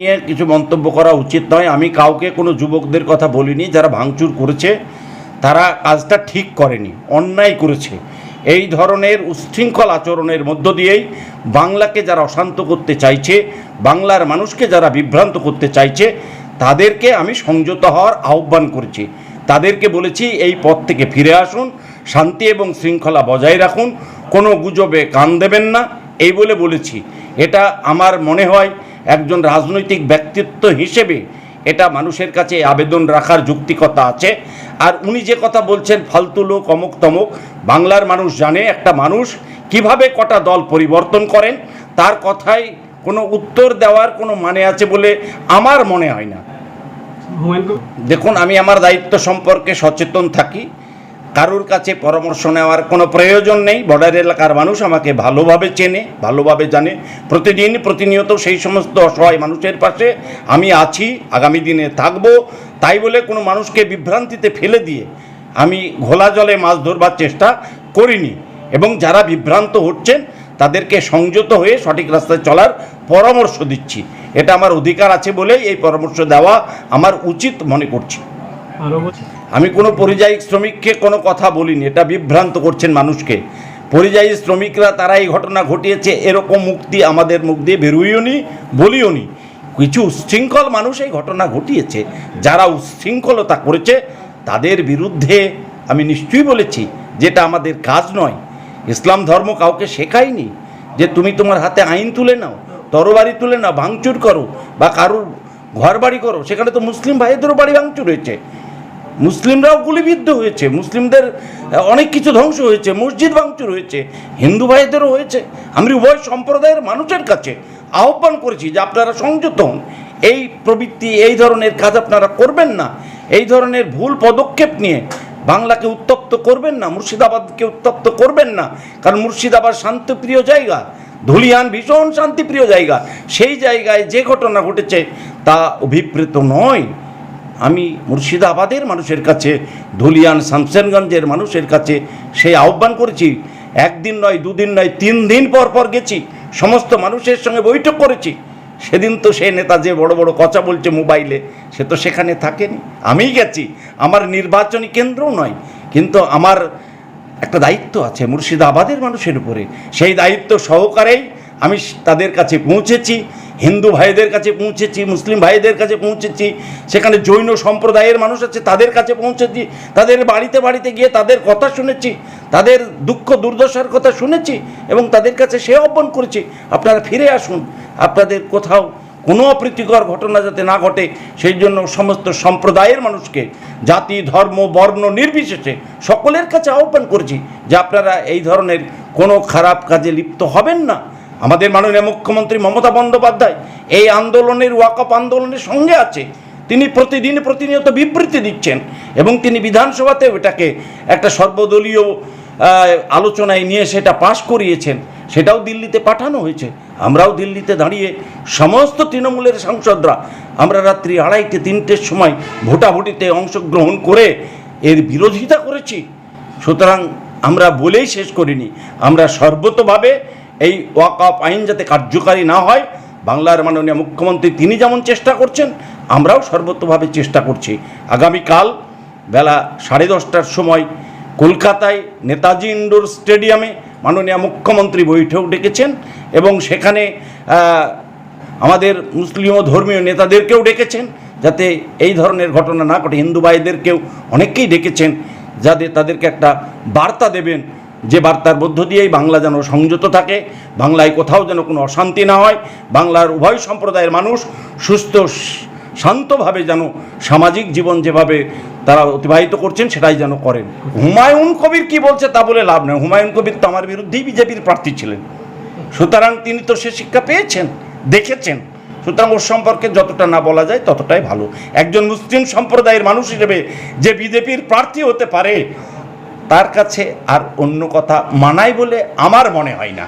নিয়ে কিছু মন্তব্য করা উচিত নয়। আমি কাউকে কোনো যুবকদের কথা বলিনি, যারা ভাঙচুর করেছে, তারা কাজটা ঠিক করেনি, অন্যায় করেছে। এই ধরনের উচ্ছৃঙ্খল আচরণের মধ্য দিয়েই বাংলাকে যারা অশান্ত করতে চাইছে, বাংলার মানুষকে যারা বিভ্রান্ত করতে চাইছে, তাদেরকে আমি সংযত হওয়ার আহ্বান করেছি। তাদেরকে বলেছি, এই পথ থেকে ফিরে আসুন, শান্তি এবং শৃঙ্খলা বজায় রাখুন, কোনো গুজবে কান দেবেন না। এই বলে বলেছি। এটা আমার মনে হয় একজন রাজনৈতিক ব্যক্তিত্ব হিসেবে এটা মানুষের কাছে আবেদন রাখার যুক্তিকতা আছে। আর উনি যে কথা বলছেন ফালতু লোক অমুক তমুক বাংলার মানুষ জানে একটা মানুষ কীভাবে কটা দল পরিবর্তন করেন তার কথায় কোনো উত্তর দেওয়ার কোনো মানে আছে বলে আমার মনে হয় না। দেখুন আমি আমার দায়িত্ব সম্পর্কে সচেতন থাকি। কারোর কাছে পরামর্শ নেওয়ার কোনো প্রয়োজন নেই। বর্ডার এলাকার মানুষ আমাকে ভালোভাবে চেনে, ভালোভাবে জানে। প্রতিদিন প্রতিনিয়ত সেই সমস্ত অসহায় মানুষের পাশে আমি আছি, আগামী দিনে থাকব। তাই বলে কোনো মানুষকে বিভ্রান্তিতে ফেলে দিয়ে আমি ঘোলা জলে মাছ ধরবার চেষ্টা করিনি। এবং যারা বিভ্রান্ত হচ্ছেন, তাদেরকে সংযত হয়ে সঠিক রাস্তায় চলার পরামর্শ দিচ্ছি। এটা আমার অধিকার আছে বলেই এই পরামর্শ দেওয়া আমার উচিত মনে করছি। আমি কোনো পরিযায়ী শ্রমিককে কোনো কথা বলিনি, এটা বিভ্রান্ত করছেন মানুষকে। পরিযায়ী শ্রমিকরা তারা এই ঘটনা ঘটিয়েছে, এরকম মুক্তি আমাদের মুখ দিয়ে বেরোইও নি বলিও নি কিছু উচ্ছৃঙ্খল মানুষ এই ঘটনা ঘটিয়েছে, যারা উচ্ছৃঙ্খলতা করেছে, তাদের বিরুদ্ধে আমি নিশ্চয়ই বলেছি যেটা আমাদের কাজ নয়। ইসলাম ধর্ম কাউকে শেখায়নি যে তুমি তোমার হাতে আইন তুলে নাও, তরবারি তুলে নাও, ভাঙচুর করো, বা কারুর ঘর বাড়ি করো, সেখানে তো মুসলিম ভাইদেরও বাড়ি ভাঙচুর হয়েছে। মুসলিমরাও গুলিবিদ্ধ হয়েছে, মুসলিমদের অনেক কিছু ধ্বংস হয়েছে, মসজিদ ভাঙচুর হয়েছে, হিন্দু ভাইদেরও হয়েছে। আমি উভয় সম্প্রদায়ের মানুষের কাছে আহ্বান করেছি যে আপনারা সংযত হন। এই প্রবৃত্তি, এই ধরনের কাজ আপনারা করবেন না। এই ধরনের ভুল পদক্ষেপ নিয়ে বাংলাকে উত্তপ্ত করবেন না, মুর্শিদাবাদকে উত্তপ্ত করবেন না। কারণ মুর্শিদাবাদ শান্তিপ্রিয় জায়গা, ধুলিয়ান ভীষণ শান্তিপ্রিয় জায়গা। সেই জায়গায় যে ঘটনা ঘটেছে তা অভিপ্রেত নয়। আমি মুর্শিদাবাদের মানুষের কাছে, ধুলিয়ান শামসেনগঞ্জের মানুষের কাছে সেই আহ্বান করেছি। একদিন নয়, দুদিন নয়, তিন দিন পর পর গেছি, সমস্ত মানুষের সঙ্গে বৈঠক করেছি। সেদিন তো সে নেতা যে বড় বড় কথা বলছে মোবাইলে, সে তো সেখানে থাকেনি। আমিই গেছি, আমার নির্বাচনী কেন্দ্রও নয়, কিন্তু আমার একটা দায়িত্ব আছে মুর্শিদাবাদের মানুষের উপরে। সেই দায়িত্ব সহকারেই আমি তাদের কাছে পৌঁছেছি হিন্দু ভাইদের কাছে পৌঁছেছি, মুসলিম ভাইদের কাছে পৌঁছেছি, সেখানে জৈন সম্প্রদায়ের মানুষ আছে, তাদের কাছে পৌঁছেছি, তাদের বাড়িতে বাড়িতে গিয়ে তাদের কথা শুনেছি, তাদের দুঃখ দুর্দশার কথা শুনেছি এবং তাদের কাছে সে আহ্বান করেছি। আপনারা ফিরে আসুন, আপনাদের কোথাও কোনো অপ্রীতিকর ঘটনা যাতে না ঘটে, সেই জন্য সমস্ত সম্প্রদায়ের মানুষকে, জাতি, ধর্ম, বর্ণ নির্বিশেষে সকলের কাছে আহ্বান করছি যে আপনারা এই ধরনের কোনো খারাপ কাজে লিপ্ত হবেন না। আমাদের মাননীয় মুখ্যমন্ত্রী মমতা বন্দ্যোপাধ্যায় এই আন্দোলনের ওয়াকআপ আন্দোলনের সঙ্গে আছে। তিনি প্রতিদিন প্রতিনিয়ত বিবৃতি দিচ্ছেন এবং তিনি বিধানসভাতেও এটাকে একটা সর্বদলীয় আলোচনায় নিয়ে সেটা পাশ করিয়েছেন। সেটাও দিল্লিতে পাঠানো হয়েছে। আমরাও দিল্লিতে দাঁড়িয়ে সমস্ত তৃণমূলের সাংসদরা আমরা রাত্রি আড়াইটে, তিনটের সময় ভোটাভুটিতে অংশগ্রহণ করে এর বিরোধিতা করেছি। সুতরাং আমরা বলেই শেষ করিনি। আমরা সর্বতভাবে এই ওয়াকআপ আইন যাতে কার্যকারী না হয়, বাংলার মাননীয় মুখ্যমন্ত্রী তিনি যেমন চেষ্টা করছেন, আমরাও সর্বতভাবে চেষ্টা করছি। আগামীকাল বেলা সাড়ে দশটার সময় কলকাতায় নেতাজি ইন্ডোর স্টেডিয়ামে মাননীয় মুখ্যমন্ত্রী বৈঠক ডেকেছেন এবং সেখানে আমাদের মুসলিম ধর্মীয় নেতাদেরকেও ডেকেছেন, যাতে এই ধরনের ঘটনা না ঘটে। হিন্দু ভাইদেরকেও অনেককেই ডেকেছেন, যাতে তাদেরকে একটা বার্তা দেবেন যে বার্তার মধ্য দিয়েই বাংলা যেন সংযত থাকে, বাংলায় কোথাও যেন কোনো অশান্তি না হয়, বাংলার উভয় সম্প্রদায়ের মানুষ সুস্থ, শান্তভাবে যেন সামাজিক জীবন যেভাবে তারা অতিবাহিত করছেন, সেটাই যেন করেন। হুমায়ুন কবির কি বলছে তা বলে লাভ নেই। হুমায়ুন কবির তো আমার বিরুদ্ধেই বিজেপির প্রার্থী ছিলেন। সুতরাং তিনি তো সে শিক্ষা পেয়েছেন, দেখেছেন। সুতরাং ওর সম্পর্কে যতটা না বলা যায়, ততটাই ভালো। একজন মুসলিম সম্প্রদায়ের মানুষ হিসেবে যে বিজেপির প্রার্থী হতে পারে তার কাছে আর অন্য কথা মানায় বলে আমার মনে হয় না।